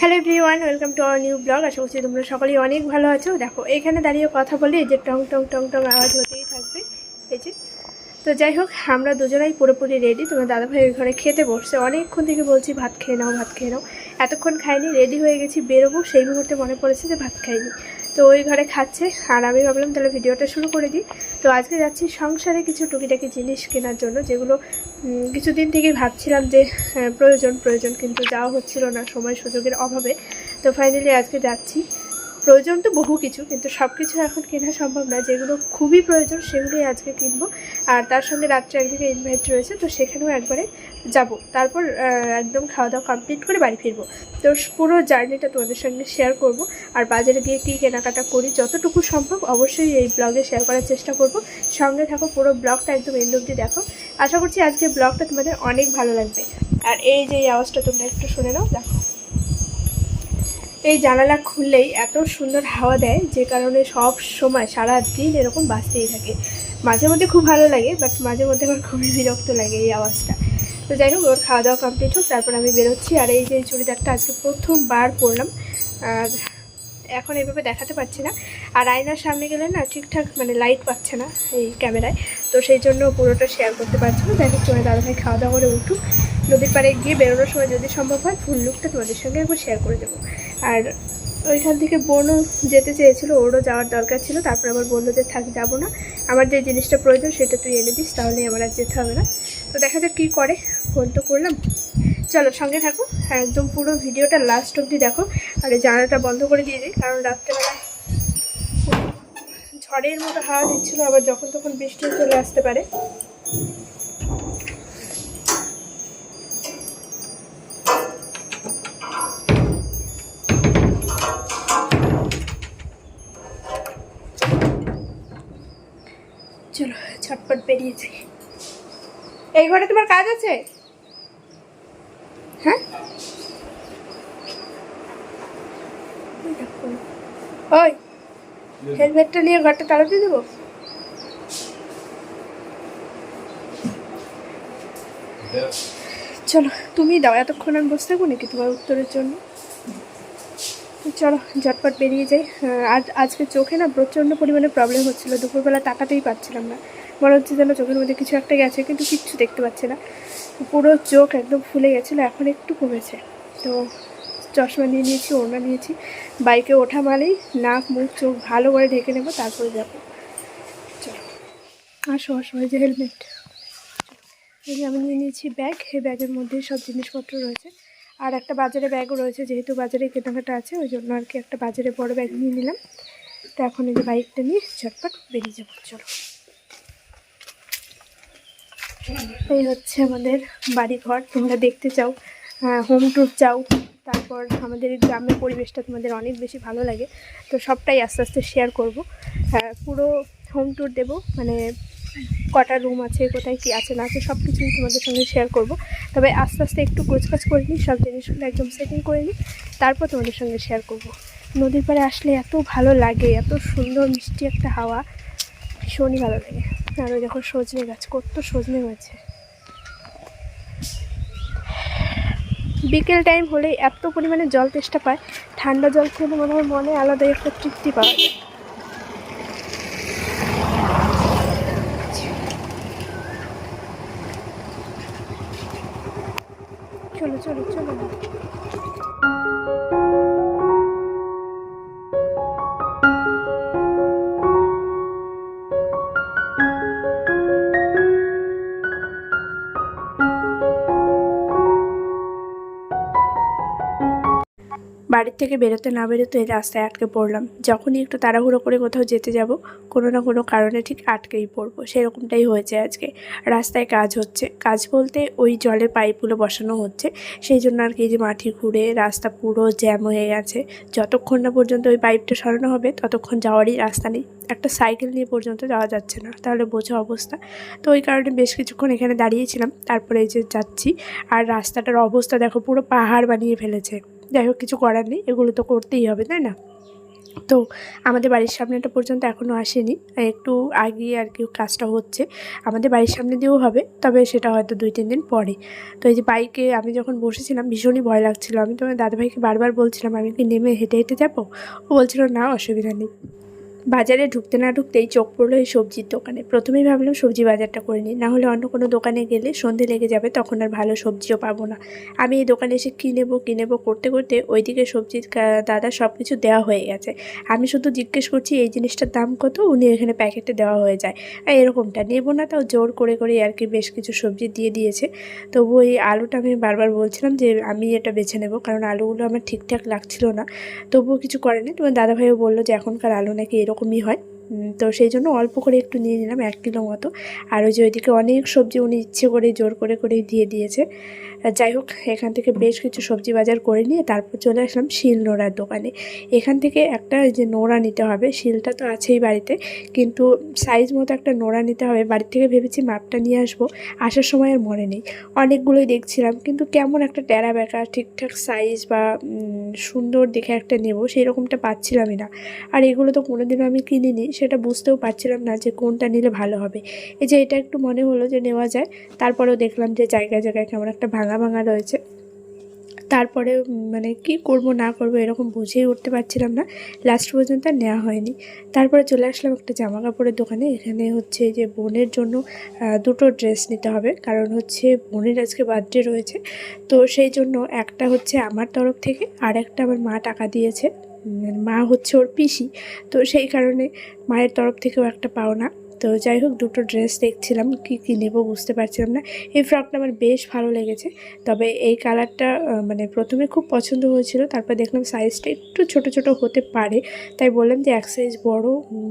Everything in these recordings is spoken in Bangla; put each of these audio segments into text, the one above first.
Hello everyone welcome to our new blog আশা করছি তোমরা সকলেই অনেক ভালো আছো। দেখো, এখানে দাঁড়িয়ে কথা বলে যে টং টং টং টং আওয়াজ হতেই থাকবে। এই তো যাই হোক, আমরা দুজনাই পুরোপুরি রেডি তোমার দাদাভাই ওই ঘরে খেতে বসছে। অনেকক্ষণ থেকে বলছি, ভাত খেয়ে নাও, ভাত খেয়ে নাও। এতক্ষণ খাইনি রেডি হয়ে গেছি, বেরোবো। সেই মুহূর্তে মনে পড়েছে যে ভাত খাইনি। তো ওই ঘরে খাচ্ছে। আর আমি ভাবলাম তাহলে ভিডিওটা শুরু করে দিই। তো আজকে যাচ্ছি সংসারে কিছু টুকিটাকি জিনিস কেনার জন্য, যেগুলো কিছুদিন থেকেই ভাবছিলাম যে প্রয়োজন প্রয়োজন, কিন্তু যাওয়া হচ্ছিল না সময় সুযোগের অভাবে। তো ফাইনালি আজকে যাচ্ছি। প্রয়োজন তো বহু কিছু, কিন্তু সব কিছু এখন কেনা সম্ভব না। যেগুলো খুবই প্রয়োজন, সেগুলোই আজকে কিনবো। আর তার সঙ্গে রাত্রে একদিকে ইনভাইট রয়েছে, তো সেখানেও একবারে যাব। তারপর একদম খাওয়া দাওয়া কমপ্লিট করে বাড়ি ফিরবো। তো পুরো জার্নিটা তোমাদের সঙ্গে শেয়ার করব। আর বাজারে গিয়ে কী কেনাকাটা করি, যতটুকু সম্ভব অবশ্যই এই ব্লগে শেয়ার করার চেষ্টা করব। সঙ্গে থাকো, পুরো ব্লগটা একদম এন্ড অব্দি দেখো। আশা করছি আজকে ব্লগটা তোমাদের অনেক ভালো লাগবে। আর এই যে আওয়াজটা তোমরা একটু শুনে নাও, দেখো। এই জানালা খুললেই এত সুন্দর হাওয়া দেয় যে কারণে সব সময় সারা দিন এরকম বাঁচতেই থাকে। মাঝে মধ্যে খুব ভালো লাগে বাট মাঝে মধ্যে আমার খুবই বিরক্ত লাগে এই আওয়াজটা। তো যাই হোক, ওর খাওয়া দাওয়া কমপ্লিট হোক, তারপর আমি বেরোচ্ছি। আর এই যে চুড়িদারটা আজকে প্রথমবার পরলাম, আর এখন এইভাবে দেখাতে পারছি না। আর আয়নার সামনে গেলে না ঠিকঠাক মানে লাইট পাচ্ছে না এই ক্যামেরায়। তো সেই জন্য পুরোটা শেয়ার করতে পারছি না। দেখো তোমার দাদাভাই খাওয়া দাওয়া করে উঠুক। নদীর পাড়ে গিয়ে বেরোনোর সময় যদি সম্ভব হয় ফুল লুকটা তোমাদের সঙ্গে একবার শেয়ার করে দেবো। আর ওইখান থেকে বোনও যেতে চেয়েছিল, ওরও যাওয়ার দরকার ছিল। তারপর আবার যে, থাক, যাব না। আমার যে জিনিসটা প্রয়োজন, সেটা তুই এনে দিস তাহলেই আমার আর যেতে হবে না। তো দেখা যাক কী করে। ফোন তো করলাম। চলো, সঙ্গে থাকো। একদম পুরো ভিডিওটা লাস্ট অবধি দেখো। আর এই জানালাটা বন্ধ করে দিয়ে দিই, কারণ রাত্রেবেলায় ঝড়ের মতো হাওয়া দিচ্ছিল, আবার যখন তখন বৃষ্টি চলে আসতে পারে। ঘরে তোমার কাজ আছে? হ্যাঁ? হেলমেটটা নিয়ে ঘরটা তালা দিয়ে দেবো? চলো, তুমি দাও, এতক্ষণ আমি বসে থাকব নাকি তোমার উত্তরের জন্য? চলো, ঝটপট বেরিয়ে যাই। আর আজকে চোখে না প্রচণ্ড পরিমাণে প্রবলেম হচ্ছিল। দুপুরবেলা তাকাতেই পাচ্ছিলাম না। মনে হচ্ছে যেন চোখের মধ্যে কিছু একটা গেছে, কিন্তু কিচ্ছু দেখতে পাচ্ছি না। পুরো চোখ একদম ফুলে গেছিল, এখন একটু কমেছে। তো চশমা নিয়ে নিয়েছি, ওড়না নিয়েছি। বাইকে ওঠা মানেই নাক, মুখ, চোখ ভালো করে ঢেকে নেব, তারপরে যাব। চলো। আসো আসো, এই যে হেলমেট। এই যে আমি নিয়ে নিয়েছি ব্যাগ, এই ব্যাগের মধ্যে সব জিনিসপত্র রয়েছে। আর একটা বাজারে ব্যাগও রয়েছে, যেহেতু বাজারে কেনাকাটা আছে, ওই জন্য আর কি একটা বাজারে বড় ব্যাগ নিয়ে নিলাম। তো এখন এই যে বাইকটা নিয়ে ঝটপট বেরিয়ে যাব, চলো। এই হচ্ছে আমাদের বাড়ি ঘর তোমরা দেখতে চাও হোম ট্যুর চাও। তারপর আমাদের গ্রামের পরিবেশটা তোমাদের অনেক বেশি ভালো লাগে। তো সবটাই আস্তে আস্তে শেয়ার করব। পুরো হোম ট্যুর দেবো মানে কটা রুম আছে, কোথায় কী আছে, না আছে সব কিছুই তোমাদের সঙ্গে শেয়ার করব। তবে আস্তে আস্তে একটু গোছকাজ করে নিই, সব জিনিসগুলো একদম সেটিং করে নিই, তারপর তোমাদের সঙ্গে শেয়ার করব। নদীর পাড়ে আসলে এত ভালো লাগে, এত সুন্দর মিষ্টি একটা হাওয়া, ভীষণই ভালো লাগে। আর ওই দেখো সজনে গাছ, কত সজনে হয়েছে। বিকেল টাইম হলে এত পরিমাণে জল তেষ্টা পায়, ঠান্ডা জল খেলে মনে হয় মনে আলাদাই একটা তৃপ্তি পাওয়া যায়। চলো চলো চলো। থেকে বেরোতে না বেরোতে রাস্তায় আটকে পড়লাম। যখনই একটু তাড়াহুড়ো করে কোথাও যেতে যাব, কোনো না কোনো কারণে ঠিক আটকেই পড়ব। সেরকমটাই হয়েছে আজকে। রাস্তায় কাজ হচ্ছে। কাজ বলতে ওই জলের পাইপগুলো বসানো হচ্ছে। সেই জন্য আর কি যে মাটি ঘুরে রাস্তা পুরো জ্যাম হয়ে গেছে। যতক্ষণ না পর্যন্ত ওই পাইপটা সরানো হবে, ততক্ষণ যাওয়ারই রাস্তা নেই। একটা সাইকেল নিয়ে পর্যন্ত যাওয়া যাচ্ছে না। তাহলে বোঝো অবস্থা। তো ওই কারণে বেশ কিছুক্ষণ এখানে দাঁড়িয়েছিলাম। তারপরে এই যে যাচ্ছি, আর রাস্তাটার অবস্থা দেখো, পুরো পাহাড় বানিয়ে ফেলেছে। যাই হোক, কিছু করার নেই, এগুলো তো করতেই হবে, তাই না? তো আমাদের বাড়ির সামনেটা পর্যন্ত এখনও আসেনি, একটু আগিয়ে আর কি কাজটা হচ্ছে। আমাদের বাড়ির সামনে দিয়েও হবে, তবে সেটা হয়তো দুই, তিন দিন পরে। তো এই যে বাইকে আমি যখন বসেছিলাম, ভীষণই ভয় লাগছিল। আমি তোমার দাদাভাইকে বারবার বলছিলাম, আমি কি নেমে হেঁটে হেঁটে যাব? ও বলছিল, না, অসুবিধা নেই। বাজারে ঢুকতে না ঢুকতেই চোখ পড়ল এই সবজির দোকানে। প্রথমেই ভাবলাম সবজি বাজারটা করে নিই, না হলে অন্য কোনো দোকানে গেলে সন্ধে লেগে যাবে, তখন আর ভালো সবজিও পাবো না। আমি এই দোকানে এসে কী নেব কী নেব করতে করতে ওইদিকে সবজির দাদা সব কিছু দেওয়া হয়ে গেছে। আমি শুধু জিজ্ঞেস করছি, এই জিনিসটার দাম কত? উনি এখানে প্যাকেটে দেওয়া হয়ে যায়। আর এরকমটা নেব না, তাও জোর করে করে আর কি বেশ কিছু সবজি দিয়ে দিয়েছে। তবু এই আলুটা আমি বারবার বলছিলাম যে, আমি এটা বেছে নেব, কারণ আলুগুলো আমার ঠিকঠাক লাগছিল না। তবুও কিছু করেনি। তোমার দাদাভাইও বলল যে, এখনকার আলু নাকি এরকমই হয় উম, তো সেই জন্য অল্প করে একটু নিয়ে নিলাম, এক কিলো মতো। আর ওই যে ওইদিকে অনেক সবজি উনি ইচ্ছে করে জোর করে করে দিয়ে দিয়েছে। যাই হোক, এখান থেকে বেশ কিছু সবজি বাজার করে নিয়ে তারপর চলে আসলাম শিল নোড়ার দোকানে। এখান থেকে একটা যে নোড়া নিতে হবে, শিলটা তো আছেই বাড়িতে, কিন্তু সাইজ মতো একটা নোড়া নিতে হবে। বাড়ি থেকে ভেবেছি মাপটা নিয়ে আসব, আসার সময় আর মনে নেই। অনেকগুলোই দেখছিলাম, কিন্তু কেমন একটা টেরা বেঁকা, ঠিকঠাক সাইজ বা সুন্দর দেখে একটা নেব সেই রকমটা পাচ্ছিলামই না। আর এগুলো তো কোনোদিনও আমি কিনিনি সেটা বুঝতেও পারছিলাম না যে কোনটা নিলে ভালো হবে। এই যে এটা একটু মনে হলো যে নেওয়া যায়। তারপরেও দেখলাম যে জায়গায় জায়গায় কেমন একটা ভাঙা ভাঙা রয়েছে। তারপরে মানে কি করব, না করব এরকম বুঝেই উঠতে পারছিলাম না। লাস্ট পর্যন্ত নেওয়া হয়নি। তারপরে চলে আসলাম একটা জামা কাপড়ের দোকানে। এখানে হচ্ছে যে বোনের জন্য দুটো ড্রেস নিতে হবে। কারণ হচ্ছে বোনের আজকে বার্থডে রয়েছে। তো সেই জন্য একটা হচ্ছে আমার তরফ থেকে আর একটা আমার মা টাকা দিয়েছে। মা হচ্ছে ওর পিসি। তো সেই কারণে মায়ের তরফ থেকেও একটা পাওনা। তো যাই হোক, দুটো ড্রেস দেখছিলাম, কি, কী নেব বুঝতে পারছিলাম না। এই ফ্রকটা আমার বেশ ভালো লেগেছে। তবে এই কালারটা মানে প্রথমে খুব পছন্দ হয়েছিল, তারপর দেখলাম সাইজটা একটু ছোট ছোট হতে পারে। তাই বললাম যে, এক সাইজ বড়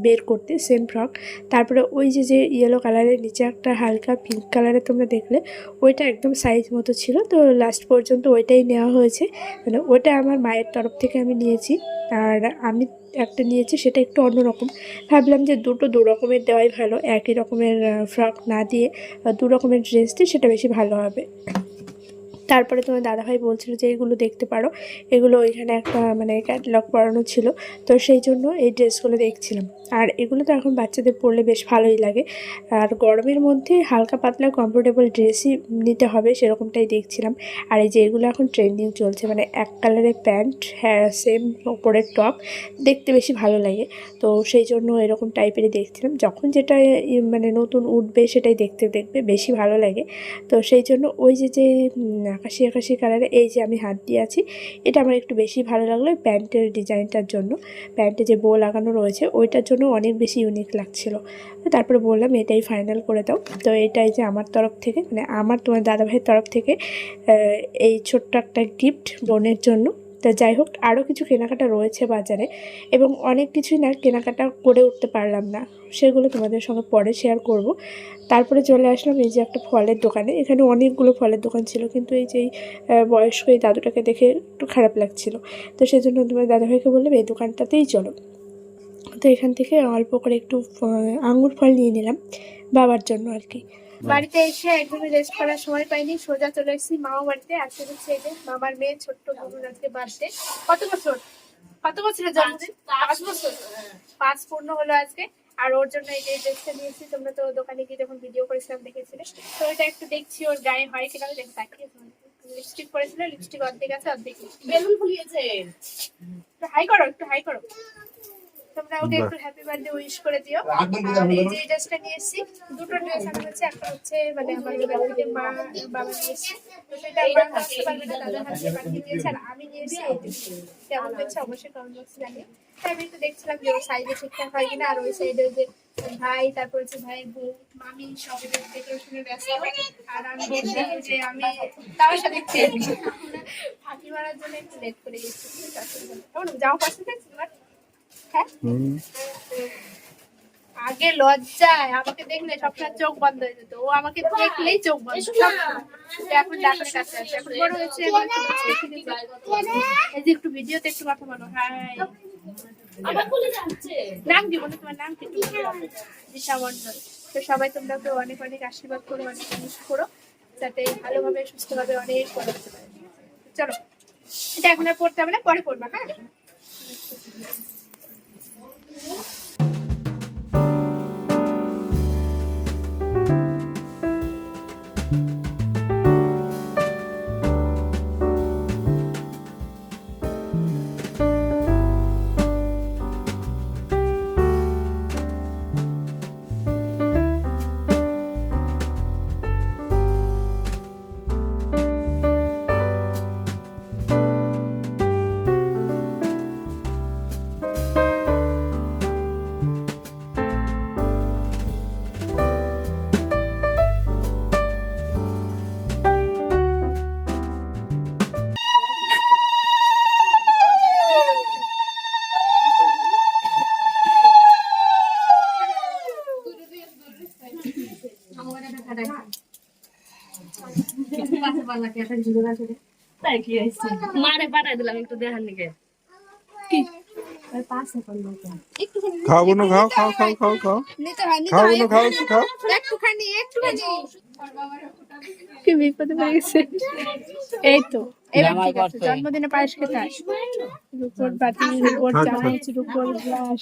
বের করতে সেম ফ্রক তারপরে ওই যে যে ইয়েলো কালারের নিচে একটা হালকা পিঙ্ক কালারে তোমরা দেখলে, ওইটা একদম সাইজ মতো ছিল। তো লাস্ট পর্যন্ত ওইটাই নেওয়া হয়েছে। মানে ওটা আমার মায়ের তরফ থেকে আমি নিয়েছি। আর আমি একটা নিয়েছি, সেটা একটু অন্যরকম। ভাবলাম যে দুটো দু রকমের দেওয়াই ভালো, একই রকমের ফ্রক না দিয়ে দু রকমের ড্রেস দিয়ে সেটা বেশি ভালো হবে। তারপরে তোমার দাদাভাই বলছিল যে, এগুলো দেখতে পারো। এগুলো ওইখানে একটা মানে ক্যাটালগ পড়ানো ছিল। তো সেই জন্য এই ড্রেসগুলো দেখছিলাম। আর এগুলো তো এখন বাচ্চাদের পরলে বেশ ভালোই লাগে। আর গরমের মধ্যে হালকা পাতলা কমফোর্টেবল ড্রেসই নিতে হবে সেরকমটাই দেখছিলাম। আর এই যে এগুলো এখন ট্রেন্ডিং চলছে মানে এক কালারের প্যান্ট হ্যাঁ সেম ওপরের টপ দেখতে বেশি ভালো লাগে। তো সেই জন্য এরকম টাইপেরই দেখছিলাম। যখন যেটা মানে নতুন উঠবে সেটাই দেখতে, দেখবে বেশি ভালো লাগে। তো সেই জন্য ওই যে যে আকাশি আকাশি কালারে এই যে আমি হাত দিয়ে আছি, এটা আমার একটু বেশি ভালো লাগল প্যান্টের ডিজাইনটার জন্য। প্যান্টে যে বো লাগানো রয়েছে, ওইটার জন্য অনেক বেশি ইউনিক লাগছিল। তারপরে বললাম এটাই ফাইনাল করে দাও। তো এটাই যে আমার তরফ থেকে মানে আমার তোমার দাদাভাইয়ের তরফ থেকে এই ছোট্ট একটা গিফট বোনের জন্য। তো যাই হোক আরও কিছু কেনাকাটা রয়েছে বাজারে এবং অনেক কিছুই না কেনাকাটা করে উঠতে পারলাম না। সেগুলো তোমাদের সঙ্গে পরে শেয়ার করব। তারপরে চলে আসলাম এই যে একটা ফলের দোকানে। এখানে অনেকগুলো ফলের দোকান ছিল, কিন্তু এই যে বয়স্ক এই দাদুটাকে দেখে একটু খারাপ লাগছিল। তো সেই জন্য তোমার দাদাভাইকে বললাম, এই দোকানটাতেই চলো। তো এখান থেকে অল্প করে একটু আঙুর ফল নিয়ে নিলাম বাবার জন্য আর কি। বাড়িতে এসে একদমই রেস্ট করার সময় পাইনি সোজা চলে এসেছি মামা বাড়িতে এই যে মামার মেয়ে ছোট্ট বোনের আজকে বার্থডে কত বছর? কত বছরের জন্মদিন পাঁচ বছর? পাঁচ পূর্ণ হলো আজকে। আর ওর জন্য এই যে ড্রেসটা নিয়েছি তোমরা তো দোকানে গিয়ে যখন ভিডিও করেছিলাম দেখেছিলে। তো এটা একটু দেখছি ওর গায়ে হয় কিনা দেখ তাকিয়ে লিপস্টিক পরেছিল লিপস্টিক অর্ধেক আছে অর্ধেক বেলুন ফুলিয়েছে। একটু হাই করো একটু হাই করো। তোমরা ওকে একটু হ্যাপি বার্থডে উইশ করে দিও। আর এই যে ড্রেসটা নিয়ে এসেছি দুটো ড্রেস আমি হচ্ছে একটা হচ্ছে মানে আমার বাড়ি থেকে মা বাবা নিয়ে এসেছি তো সেটা মা বুঝতে পারবে না দাদা হাতে পাঠিয়ে দিয়েছে আর আমি নিয়ে এসেছি কেমন হচ্ছে অবশ্যই কমেন্ট বক্সে জানিও। তাই আমি একটু দেখছিলাম যে ওর সাইজে ঠিকঠাক হয় কিনা আর ওই সাইডে যে ভাই তারপর হচ্ছে ভাই বউ মামি সব ডেকোরেশনে ব্যস্ত। আর আমি যে আমি তার সাথে খেয়ে ফাঁকি মারার জন্য একটু লেট করে গেছি। কেমন? যাওয়া পছন্দ হয়েছে তোমার। আগে লজ্জায় আমাকে দেখলে সবসময় চোখ বন্ধ হয়ে যেত। ও আমাকে দেখলেই চোখ বন্ধ এখন ডাক্তারের কাছে আছে এখন বড় হয়েছে? এই যে একটু ভিডিওতে একটু কথা বলো। হাই। নাম দিব না তোমার নাম কি? দিশা মন্ডল তো সবাই তোমরা তো অনেক অনেক আশীর্বাদ করো অনেক অনেক করো যাতে ভালোভাবে সুস্থভাবে অনেক বড় হতে পারে। চলো এটা এখন আর পড়তে হবে না পরে পড়বা হ্যাঁ? তাই কি হয়েছে? মারে পাঠাই দিলাম একটু দেখার নিকে। খাও বোনো খাও খাও খাও খাও খাও। নিতে নিতে খাও বোনো খাও খাও। একটুখানি একটুখানি কি বিপদে পড়ে গেছে? এই তো এবার ঠিক আছে জন্মদিনে পায়েস খেতে রুপোর বাটি রুপোর চামচ রুপোর গ্লাস।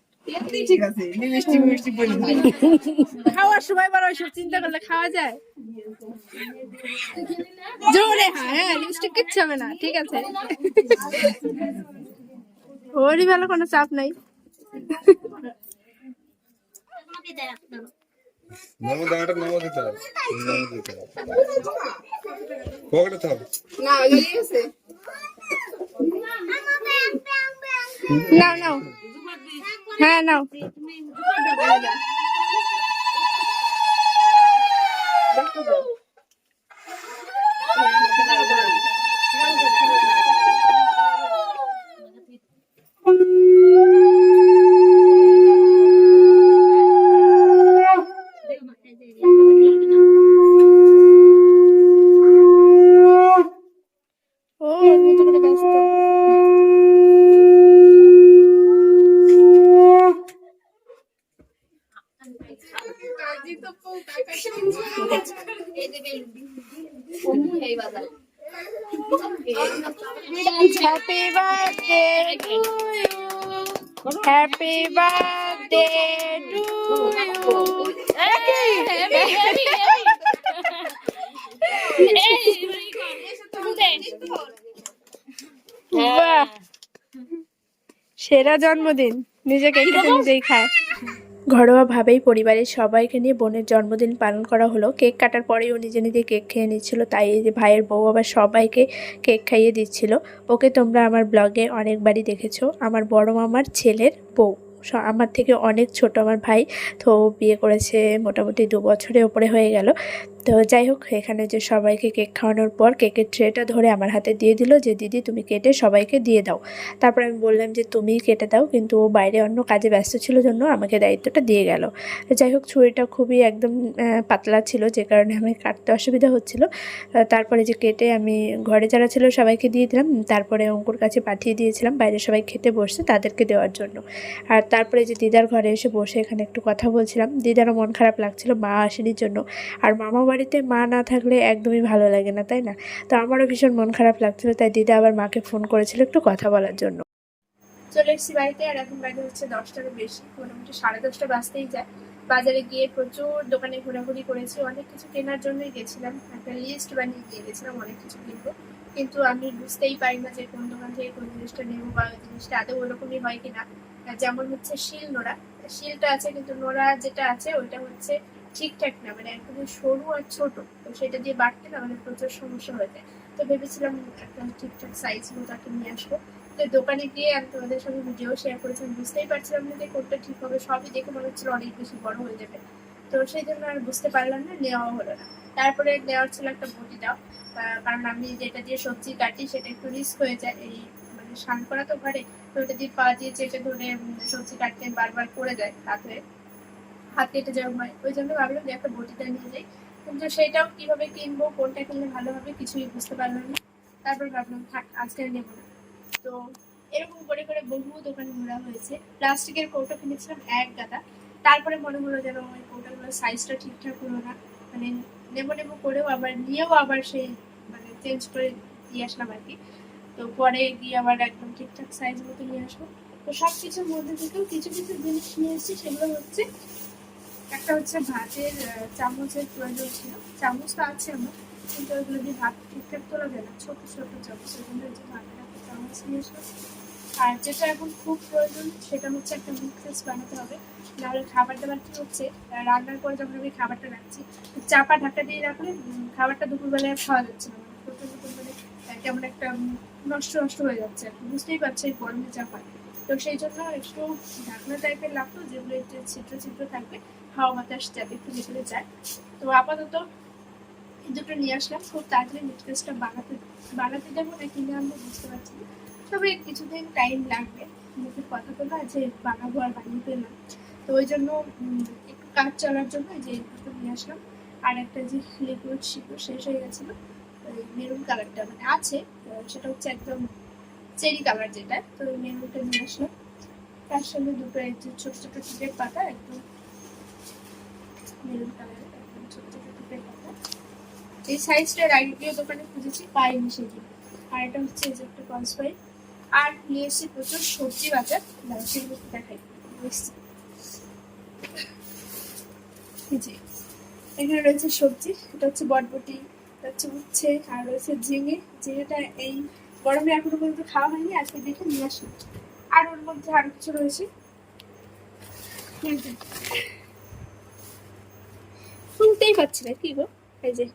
খাওয়ার সময় বার ওইসব চিন্তা করলে খাওয়া যায় জোরে হ্যাঁ হ্যাঁ লিপস্টিক কিচ্ছু হবে না ঠিক আছে ওরই ভালো কোনো চাপ নাই নাও নাও হ্যাঁ নাও। ও ওর মতো করে ব্যস্ত happy birthday to you to you বাহ সেরা জন্মদিন। নিজে কেক কেটে নিজেই খায় ঘরোয়াভাবেই পরিবারের সবাইকে নিয়ে বোনের জন্মদিন পালন করা হলো। কেক কাটার পরেও নিজে নিজে কেক খেয়ে নিচ্ছিল তাই এই যে ভাইয়ের বউ আবার সবাইকে কেক খাইয়ে দিচ্ছিল। ওকে তোমরা আমার ব্লগে অনেকবারই দেখেছ। আমার বড় মামার ছেলের বউ। আমার থেকে অনেক ছোট আমার ভাই তো বিয়ে করেছে মোটামুটি দু বছরের ওপরে হয়ে গেল। তো যাই হোক, এখানে যে সবাইকে কেক খাওয়ানোর পর কেকের ট্রেটা ধরে আমার হাতে দিয়ে দিল যে, দিদি, তুমি কেটে সবাইকে দিয়ে দাও। তারপর আমি বললাম যে, তুমিই কেটে দাও। কিন্তু ও বাইরে অন্য কাজে ব্যস্ত ছিল জন্য আমাকে দায়িত্বটা দিয়ে গেল। যাই হোক, ছুরিটা খুবই একদম পাতলা ছিল যে কারণে আমি কাটতে অসুবিধা হচ্ছিল। তারপরে যে কেটে আমি ঘরে যারা ছিল সবাইকে দিয়ে দিলাম। তারপরে অঙ্কুর কাছে পাঠিয়ে দিয়েছিলাম বাইরে সবাই খেতে বসছে তাদেরকে দেওয়ার জন্য। আর তারপরে যে দিদার ঘরে এসে বসে এখানে একটু কথা বলছিলাম। দিদারও মন খারাপ লাগছিল, মা আসেনির জন্য। আর মামা বাড়িতে মা না থাকলে একদমই ভালো লাগে না, তাই না? তো আমারও ভীষণ মন খারাপ লাগছিল, তাই দিদা আবার মাকে ফোন করেছিল একটু কথা বলার জন্য। চলে এসেছি বাড়িতে, আর এখন বাড়িতে হচ্ছে দশটারও বেশি, মোটামুটি সাড়ে দশটা বাজতেই যায়। বাজারে গিয়ে প্রচুর দোকানে ঘোরাঘুরি করেছি, অনেক কিছু কেনার জন্যই গেছিলাম, একটা লিস্ট বানিয়ে দিয়ে গেছিলাম, অনেক কিছু কিনবো। কিন্তু আমি বুঝতেই পারি না যে কোন দোকান থেকে কোন জিনিসটা নেব বা ওই জিনিসটা আদৌ ওরকমই হয় কিনা। যেমন হচ্ছে শিল নোড়া, শিলটা আছে কিন্তু নোড়া যেটা আছে ওইটা হচ্ছে ঠিকঠাক না মানে একদমই সরু আর ছোট, তো সেটা দিয়ে বাড়তে না মানে প্রচুর সমস্যা হয়ে যায়। তো ভেবেছিলাম একটা ঠিকঠাক সাইজ মতো একটা নিয়ে আসব। তো দোকানে গিয়ে আমি তোমাদের সঙ্গে ভিডিও শেয়ার করেছিলাম বুঝতেই পারছিলাম না যে কোনটা ঠিক হবে, সবই দেখে মনে হচ্ছিল অনেক বেশি বড় হয়ে যাবে। তো সেই জন্য আর বুঝতে পারলাম না নেওয়া হলো না। তারপরে নেওয়ার ছিল একটা বটি দাও কারণ আমি যেটা দিয়ে সবজি কাটি সেটা একটু রিস্ক হয়ে যায়, এই মানে স্নান করা তো ঘরে, তো ওটা দিয়ে পা দিয়ে চেটে ধরে সবজি কাটতে বারবার করে দেয় হাত হাত কেটে যাওয়া হয়, ওই জন্য ভাবলাম যে একটা বটিটা নিয়ে যাই। কিন্তু সেটাও কীভাবে কিনবো, কোনটা কিনলে ভালো হবে কিছুই বুঝতে পারলাম না। তারপর ভাবলাম, থাক আজকে নেব না। তো এরকম করে করে বহু দোকানে ঘোরা হয়েছে। প্লাস্টিকের কৌটো কিনেছিলাম এক গাদা। তারপরে মনে হলো যেন ওই কৌটাগুলোর সাইজটা ঠিকঠাক হলো না। মানে নেব নেব করেও আবার, নিয়েও আবার সেই মানে চেঞ্জ করে দিয়ে আসলাম আর কি। তো পরে গিয়ে আবার একদম ঠিকঠাক সাইজ মতো নিয়ে আসব। তো সব কিছুর মধ্যে থেকেও কিছু কিছু জিনিস নিয়ে এসেছি, সেগুলো হচ্ছে একটা হচ্ছে ভাতের চামচের প্রয়োজন ছিল। চামচ তো আছে আমার, কিন্তু ওইগুলো দিয়ে ভাত ঠিকঠাক তোলা যায় না। ছোট ছোট চামচ সেগুলো হচ্ছে ভাতের একটা চামচ নিয়ে এসলাম আর যেটা এখন খুব প্রয়োজন, সেটা হচ্ছে একটা মিক্সেস বানাতে হবে। নাহলে খাবার দাবার কি হচ্ছে রান্নার পরে যখন আমি খাবারটা রাখছি, চাপা ঢাকা দিয়ে রাখলে খাবারটা দুপুরবেলায় খাওয়া যাচ্ছে না। মানে প্রচণ্ড পরিমাণে কেমন একটা নষ্ট নষ্ট হয়ে যাচ্ছে। বুঝতেই পারছি এই গরমে চাপায় তো সেই জন্য একটু ঢাকনা টাইপের লাগতো, যেগুলো একটু ছিদ্র ছিদ্র থাকবে হাওয়া বাতাস যাতে একটু ভেতরে যায়। তো আপাতত এই দুটো নিয়ে আসলাম। খুব তাড়াতাড়ি মিটকেসটা বানাতে বানাতে যাব না কিনে আনব বুঝতে পারছি তবে কিছুদিন টাইম লাগবে। মুখের কথা তো না যে বানাবো আর বানিয়ে ফেললাম তো ওই জন্য একটু কাজ চলার জন্য যে দুটো নিয়ে আসলাম। আর একটা যে লিকুইড শিকড় শেষ হয়ে গেছিল মেরুন কালারটা মানে আছে সেটা হচ্ছে একদম চেরি কালার যেটা, তো মেরুনটা নিয়ে আসলাম। তার সঙ্গে দুটো ছোট ছোট টিপের পাতা, একদম এই সাইজটা রাইডিও দোকানে খুঁজেছি পাইনি সেগুলো আর এটা হচ্ছে এই যে একটা কস পাই আর নিয়ে এসেছি প্রচুর সবজি বাজার। সেগুলো দেখাই। এই এখানে রয়েছে সবজি। এটা হচ্ছে বটবটি, এটা হচ্ছে উচ্ছে, আর রয়েছে ঝিঙে। ঝিঙেটা এই গরমে এখনও পর্যন্ত খাওয়া হয়নি, আজকে দেখে নিয়ে আসলাম আর ওর মধ্যে আরও কিছু রয়েছে। শুনতেই পাচ্ছি না, কি গো? এই যে,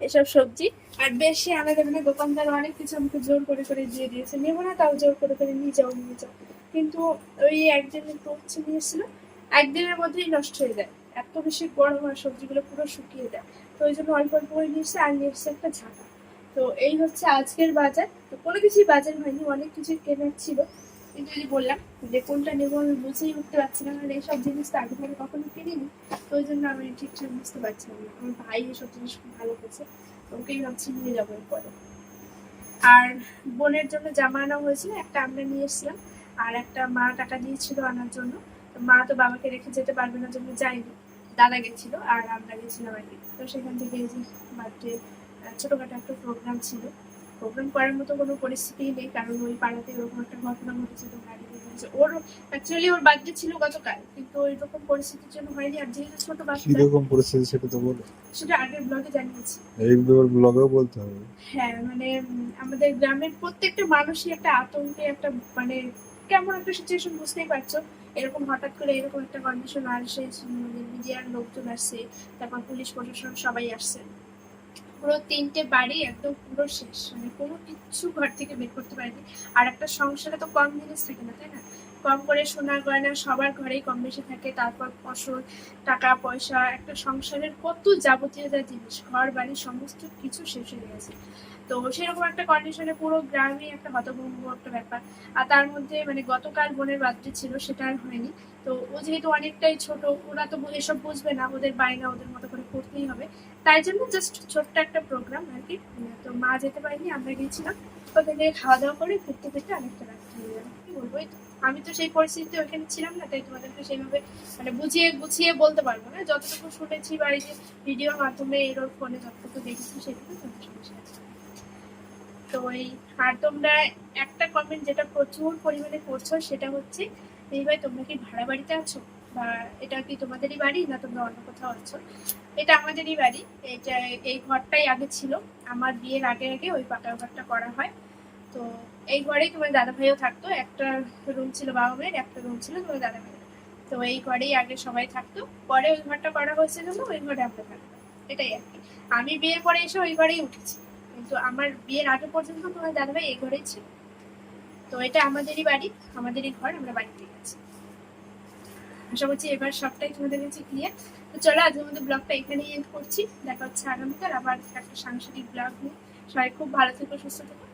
এসব সবজি। আর বেশি আনা যাবে না দোকানদার অনেক কিছু আমাকে জোর করে করে দিয়ে দিয়েছে। নেব না তাও জোর করে করে নিয়ে যাও নিয়ে যাও। কিন্তু ওই একদিন একটু হচ্ছে নিয়ে এসেছিল, একদিনের মধ্যেই নষ্ট হয়ে যায়। এত বেশি গরম হয় সবজিগুলো পুরো শুকিয়ে দেয় তো ওই জন্য অল্প অল্প করে নিয়ে আর নিয়ে একটা ঝাঁকা তো এই হচ্ছে আজকের বাজার। তো কোনো কিছুই বাজার হয়নি, অনেক কিছুই কেনার ছিল। কিন্তু ওই যে বললাম যে কোনটা নেব আমি বুঝেই উঠতে পারছি না, কারণ এইসব জিনিস তো আগে থেকে কখনো কিনিনি, তো ওই জন্য আমি ঠিকঠাক বুঝতে পারছিলাম না। আমার ভাই এসব জিনিস খুব ভালো করছে ওকেই ভাবছি নিয়ে যাব এরপরে। আর বোনের জন্য জামা আনা হয়েছিল, একটা আমরা নিয়ে এসেছিলাম, আর একটা মা টাকা দিয়েছিল আনার জন্য। মা তো বাবাকে রেখে যেতে পারবে না জন্য যায়নি, দাদা গেছিল আর আমরা গেছিলাম আর কি। তো সেখান থেকে বার্থডে ছোটখাটো একটা প্রোগ্রাম ছিল। প্রোগ্রাম করার মতো কোনো পরিস্থিতিই নেই কারণ ওই পাড়াতে ওরকম একটা ঘটনা ঘটেছে তো গাড়ি হয়েছে ওর অ্যাকচুয়ালি ওর বার্থডে ছিল গতকাল কিন্তু ওই রকম পরিস্থিতির জন্য হয়নি আর যেহেতু ছোট বাচ্চা কীরকম পরিস্থিতি সেটা তো বলো। সেটা আগের ব্লগে জানিয়েছি। এই ব্লগেও বলতে হবে। হ্যাঁ মানে আমাদের গ্রামের প্রত্যেকটা মানুষই একটা আতঙ্কে একটা মানে কেমন একটা সিচুয়েশন বুঝতেই পারছ। এরকম হঠাৎ করে এরকম একটা কন্ডিশন মানে মিডিয়ার লোকজন আসছে তারপর পুলিশ প্রশাসন সবাই আসছে পুরো তিনটে বাড়ি একদম পুরো শেষ। মানে কোনো কিছু ঘর থেকে বের করতে পারেনি। আর একটা সংসারে তো কম জিনিস থাকে না, তাই না? কম করে সোনার গয়না সবার ঘরেই কম বেশি থাকে। তারপর ফসল, টাকা, পয়সা, একটা সংসারের কত যাবতীয় যা জিনিস, ঘর, বাড়ি, সমস্ত কিছু শেষ হয়ে গেছে। তো সেরকম একটা কন্ডিশনে পুরো গ্রামে একটা হতভম্ব একটা ব্যাপার। আর তার মধ্যে মানে গতকাল বোনের বার্থডে ছিল, সেটা আর হয়নি। তো ও যেহেতু অনেকটাই ছোট, ওরা তো এসব বুঝবে না, ওদের বায়না ওদের মতো করে করতেই হবে। তাই জন্য জাস্ট ছোট্ট একটা প্রোগ্রাম আর কি। তো মা যেতে পারিনি, আমরা গিয়েছিলাম। থেকে খাওয়া দাওয়া করে ফিরতে ফিরতে অনেকটা রাত হয়ে গেল। কি বলব। আমি তো সেই পরিস্থিতিতে ওখানে ছিলাম না, তাই তোমাদেরকে সেইভাবে মানে বুঝিয়ে, গুছিয়ে বলতে পারব না। যতটুকু শুনেছি বা এই ভিডিওর মাধ্যমে এর ওর ফোনে যতটুকু দেখেছি সেটুকু share তো এই, আর তোমরা একটা কমেন্ট যেটা প্রচুর পরিমাণে করছ সেটা হচ্ছে, এই ভাই তোমরা কি ভাড়া বাড়িতে আছো? বা এটা কি তোমাদেরই বাড়ি না তোমরা অন্য কোথাও আছো? এটা আমাদেরই বাড়ি। এটা এই ঘরটাই আগে ছিল। আমার বিয়ের আগে আগে ওই পাকা ঘরটা করা হয়। তো এই ঘরেই তোমার দাদা ভাইও থাকতো, একটা রুম ছিল বাবা মায়ের একটা রুম ছিল তোমার দাদা ভাইয়ের তো এই ঘরেই আগে সবাই থাকতো, পরে ওই ঘরটা করা হয়েছে জন্য ওই ঘরে আমরা থাকতাম, এটাই আর কি। আমি বিয়ের পরে এসে ওই ঘরেই উঠেছি, কিন্তু আমার বিয়ের আগে পর্যন্ত তোমার দাদা ভাই এই ঘরেই ছিল। তো এটা আমাদেরই বাড়ি, আমাদেরই ঘর, আমরা বাড়িতে গেছি আশা করছি এবার সবটাই তোমাদের কাছে ক্লিয়ার তো চলো আজকে আমাদের ব্লগটা এখানেই এন্ড করছি। দেখা হচ্ছে আগামীকাল আবার একটা সাংসারিক ব্লগ নিয়ে। সবাই খুব ভালো থেকো, সুস্থ থেকো।